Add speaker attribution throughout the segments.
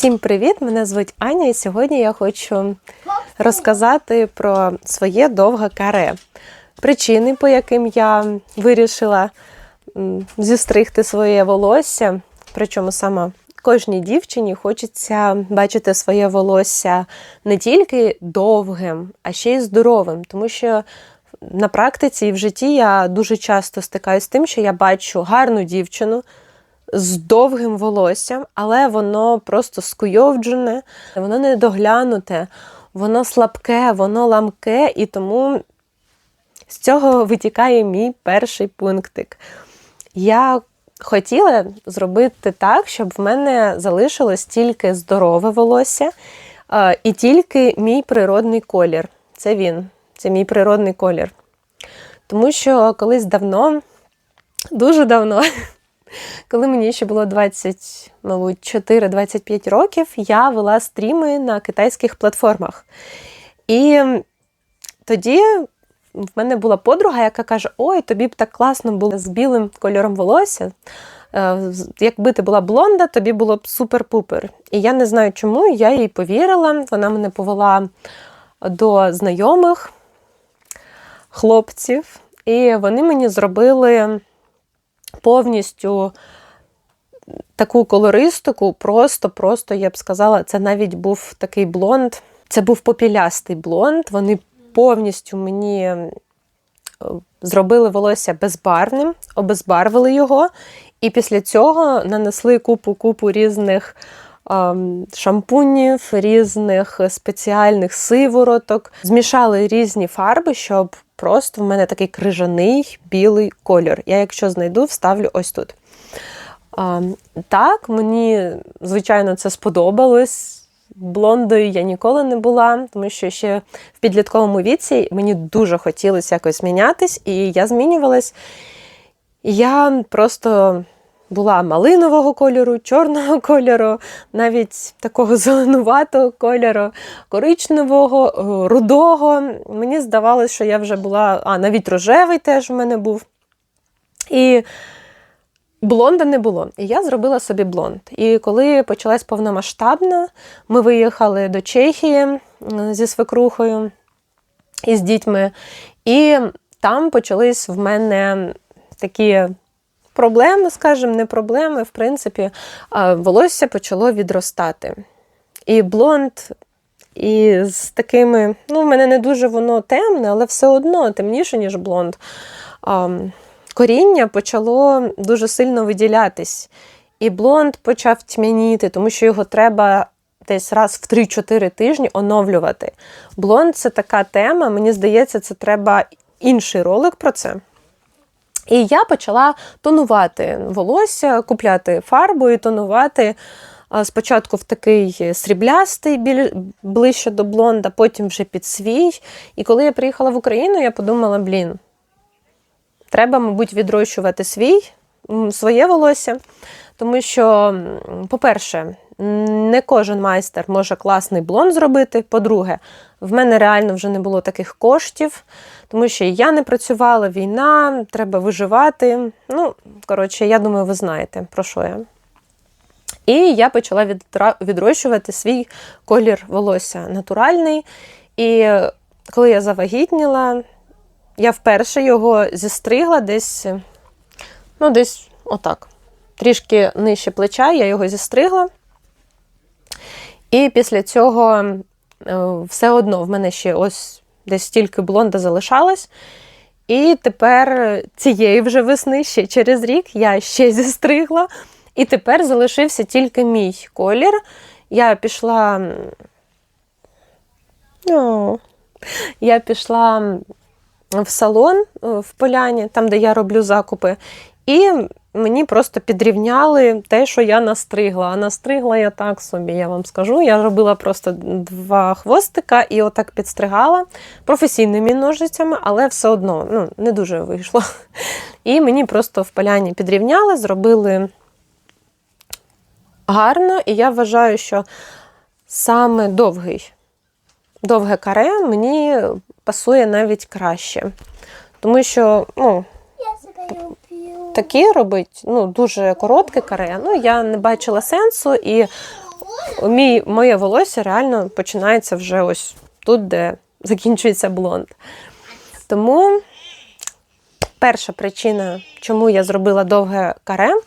Speaker 1: Всім привіт! Мене звуть Аня, і сьогодні я хочу розказати про своє довге каре. Причини, по яким я вирішила зістригти своє волосся, причому саме кожній дівчині хочеться бачити своє волосся не тільки довгим, а ще й здоровим, тому що на практиці і в житті я дуже часто стикаюся з тим, що я бачу гарну дівчину з довгим волоссям, але воно просто скуйовджене, воно недоглянуте, воно слабке, воно ламке, і тому з цього витікає мій перший пунктик. Я хотіла зробити так, щоб в мене залишилось тільки здорове волосся і тільки мій природний колір. Це він, це мій природний колір. Тому що колись давно, дуже давно, коли мені ще було 20, мабуть, 4-25 років, я вела стріми на китайських платформах. І тоді в мене була подруга, яка каже: Ой, тобі б так класно було з білим кольором волосся. Е, Якби ти була блонда, тобі було б супер-пупер. І я не знаю чому, я їй повірила. Вона мене повела до знайомих хлопців, і вони мені зробили повністю таку колористику, просто-просто, я б сказала, це навіть був такий блонд. Це був попілястий блонд. Вони повністю мені е, зробили волосся безбарвним, обезбарвили його, і після цього нанесли купу-купу різних ем, шампунів, різних спеціальних сивороток, змішали різні фарби, щоб просто в мене такий крижаний білий кольор. Я, якщо знайду, вставлю ось тут. А, так, мені, звичайно, це сподобалось. Блондою я ніколи не була, тому що ще в підлітковому віці мені дуже хотілося якось мінятись, і я змінювалась. Я просто була малинового кольору, чорного кольору, навіть такого зеленуватого кольору, коричневого, е, рудого. Мені здавалося, що я вже була, а навіть рожевий теж в мене був. І Блонда не було. І я зробила собі блонд. І коли почалась повномасштабна, ми виїхали до Чехії зі свекрухою і з дітьми. І там почались в мене такі проблеми, скажімо, не проблеми, в принципі, волосся почало відростати. І блонд, і з такими, ну, в мене не дуже воно темне, але все одно темніше, ніж блонд. Коріння почало дуже сильно виділятись. І блонд почав тьмяніти, тому що його треба десь раз в 3-4 тижні оновлювати. Блонд це така тема, мені здається, це треба інший ролик про це. І я почала тонувати волосся, купляти фарбу і тонувати спочатку в такий сріблястий, біль- ближче до блонда, потім вже під свій. І коли я приїхала в Україну, я подумала: блін, треба, мабуть, відрощувати свій, своє волосся. Тому що, по-перше, не кожен майстер може класний блонд зробити. По-друге, в мене реально вже не було таких коштів, тому що я не працювала, війна, треба виживати. Ну, коротше, я думаю, ви знаєте, про що я. І я почала відрощувати свій колір волосся натуральний. І коли я завагітніла, я вперше його зістригла десь, ну, десь отак. Трішки нижче плеча, я його зістригла. І після цього е, все одно в мене ще ось десь стільки блонда залишалось. І тепер цієї вже весни, ще через рік, я ще зістригла. І тепер залишився тільки мій колір. Я пішла. О, я пішла в салон е, в поляні, там, де я роблю закупи, і мені просто підрівняли те, що я настригла. А настригла я так собі, я вам скажу. Я робила просто два хвостика і отак підстригала професійними ножицями, але все одно ну, не дуже вийшло. І мені просто в поляні підрівняли, зробили гарно, і я вважаю, що саме довгий, довге каре мені пасує навіть краще. Тому що, ну. Такі робить, ну, дуже коротке каре. Ну, я не бачила сенсу, і мій, моє волосся реально починається вже ось тут, де закінчується блонд. Тому перша причина, чому я зробила довге каре,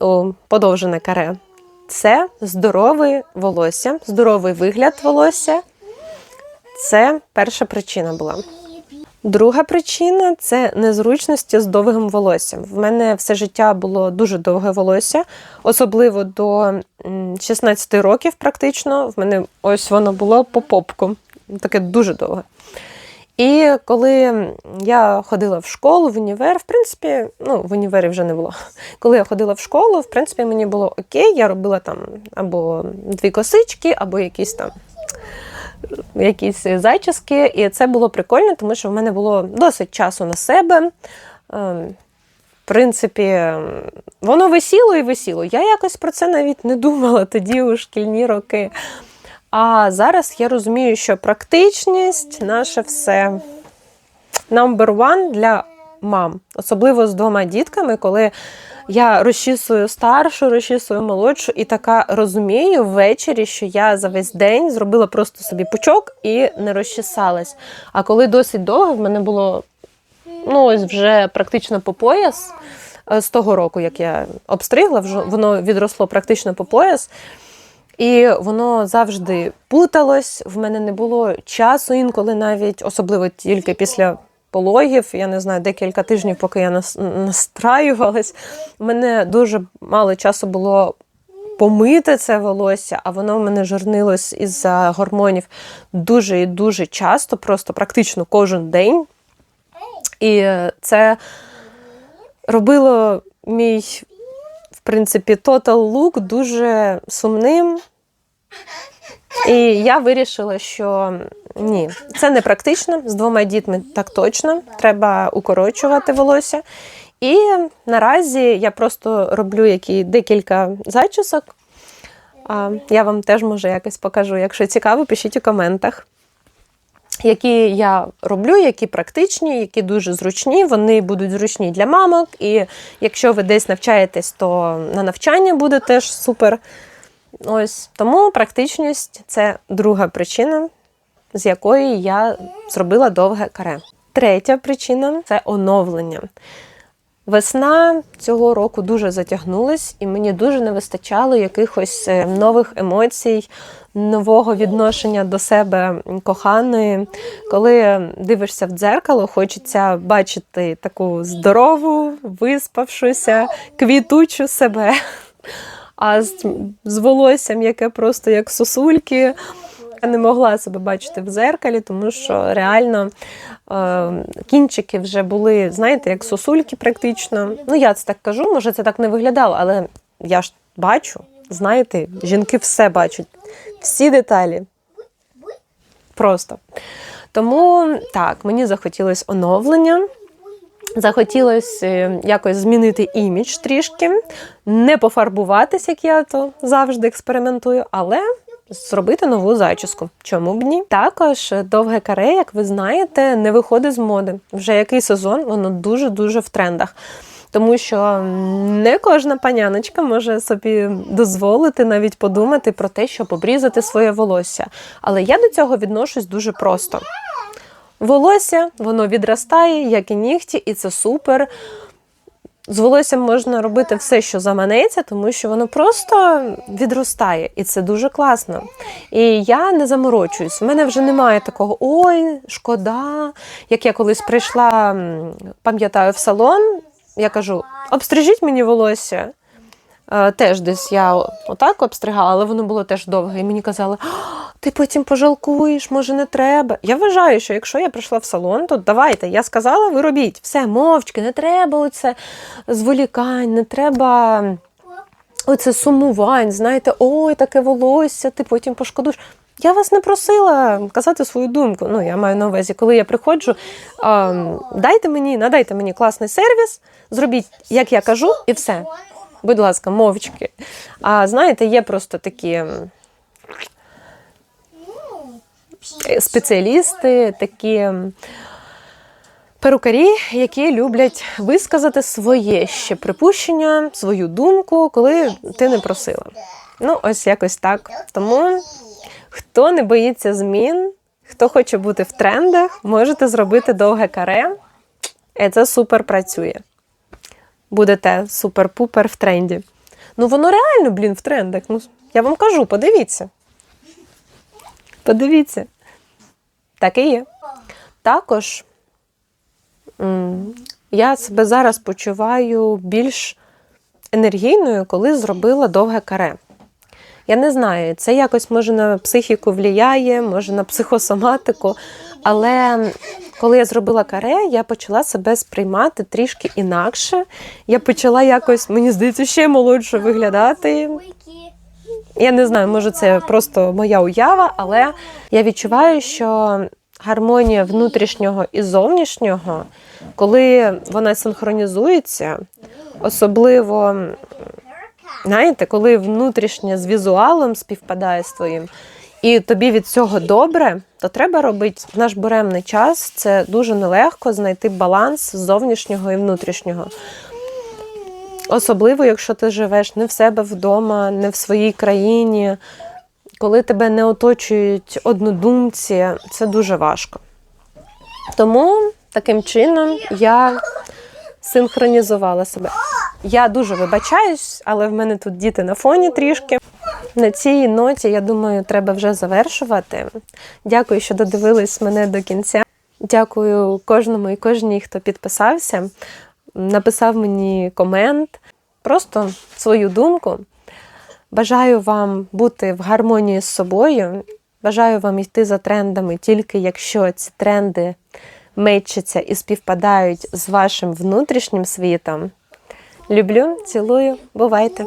Speaker 1: о, подовжене каре, це здорове волосся, здоровий вигляд волосся. Це перша причина була. Друга причина це незручності з довгим волоссям. В мене все життя було дуже довге волосся, особливо до 16 років, практично. В мене ось воно було по попку, таке дуже довге. І коли я ходила в школу, в універ, в принципі, ну, в універі вже не було. Коли я ходила в школу, в принципі, мені було окей, я робила там або дві косички, або якісь там якісь зачіски, і це було прикольно, тому що в мене було досить часу на себе. Ем, В принципі, воно висіло і висіло. Я якось про це навіть не думала тоді у шкільні роки. А зараз я розумію, що практичність наше все number one для мам, особливо з двома дітками, коли я розчісую старшу, розчісую молодшу, і така розумію ввечері, що я за весь день зробила просто собі пучок і не розчесалась. А коли досить довго, в мене було ну, ось вже практично по пояс. е, З того року, як я обстригла, воно відросло практично по пояс. І воно завжди путалось. В мене не було часу інколи навіть, особливо тільки після пологів. Я не знаю, декілька тижнів, поки я настраювалась. Мене дуже мало часу було помити це волосся, а воно в мене жирнилось із-за гормонів дуже і дуже часто, просто практично кожен день. І це робило мій, в принципі, total look дуже сумним. І я вирішила, що ні, це не практично. З двома дітьми так точно. Треба укорочувати волосся. І наразі я просто роблю які декілька зачісок. Я вам теж може якось покажу. Якщо цікаво, пишіть у коментах. Які я роблю, які практичні, які дуже зручні. Вони будуть зручні для мамок. І якщо ви десь навчаєтесь, то на навчання буде теж супер. Ось тому практичність це друга причина, з якої я зробила довге каре. Третя причина це оновлення. Весна цього року дуже затягнулась, і мені дуже не вистачало якихось е, нових емоцій, нового відношення до себе коханої. Коли дивишся в дзеркало, хочеться бачити таку здорову, виспавшуся, квітучу себе. А з, з волоссям, яке просто як сосульки, я не могла себе бачити в зеркалі, тому що реально е, кінчики вже були, знаєте, як сосульки практично. Ну, я це так кажу, може, це так не виглядало, але я ж бачу, знаєте, жінки все бачать, всі деталі. Просто. Тому так, мені захотілося оновлення. Захотілося е, якось змінити імідж трішки, не пофарбуватись, як я то завжди експериментую, але зробити нову зачіску. Чому б ні? Також довге каре, як ви знаєте, не виходить з моди. Вже який сезон, воно дуже-дуже в трендах. Тому що не кожна паняночка може собі дозволити навіть подумати про те, щоб обрізати своє волосся. Але я до цього відношусь дуже просто. Волосся, воно відростає, як і нігті, і це супер. З волоссям можна робити все, що заманеться, тому що воно просто відростає, і це дуже класно. І я не заморочуюсь. У мене вже немає такого ой, шкода. Як я колись прийшла, пам'ятаю, в салон, я кажу: обстрижіть мені волосся. Е, Теж десь я отак обстригала, але воно було теж довге. І мені казали, ти потім пожалкуєш, може не треба. Я вважаю, що якщо я прийшла в салон, то давайте, я сказала, ви робіть. Все, мовчки, не треба оце зволікань, не треба оце сумувань, знаєте, ой, таке волосся, ти потім пошкодуєш. Я вас не просила казати свою думку. Ну, я маю на увазі, коли я приходжу, а, дайте мені, надайте мені класний сервіс, зробіть, як я кажу, і все. Будь ласка, мовчки. А знаєте, є просто такі спеціалісти, такі перукарі, які люблять висказати своє ще припущення, свою думку, коли ти не просила. Ну, ось якось так. Тому хто не боїться змін, хто хоче бути в трендах, можете зробити довге каре. І це супер працює. Будете супер-пупер в тренді. Ну, воно реально, блін, в трендах. Ну, я вам кажу, подивіться. Подивіться. Так і є. Також я себе зараз почуваю більш енергійною, коли зробила довге каре. Я не знаю, це якось може на психіку влияє, може на психосоматику. Але коли я зробила каре, я почала себе сприймати трішки інакше. Я почала якось, мені здається, ще молодше виглядати. Я не знаю, може це просто моя уява, але я відчуваю, що гармонія внутрішнього і зовнішнього, коли вона синхронізується, особливо, знаєте, коли внутрішнє з візуалом співпадає з твоїм, і тобі від цього добре, то треба робити в наш буремний час. Це дуже нелегко знайти баланс зовнішнього і внутрішнього. Особливо, якщо ти живеш не в себе вдома, не в своїй країні, коли тебе не оточують однодумці, це дуже важко. Тому таким чином я синхронізувала себе. Я дуже вибачаюсь, але в мене тут діти на фоні трішки. На цій ноті, я думаю, треба вже завершувати. Дякую, що додивились мене до кінця. Дякую кожному і кожній, хто підписався, написав мені комент, просто свою думку. Бажаю вам бути в гармонії з собою. Бажаю вам йти за трендами тільки якщо ці тренди мечаться і співпадають з вашим внутрішнім світом. Люблю, цілую, бувайте!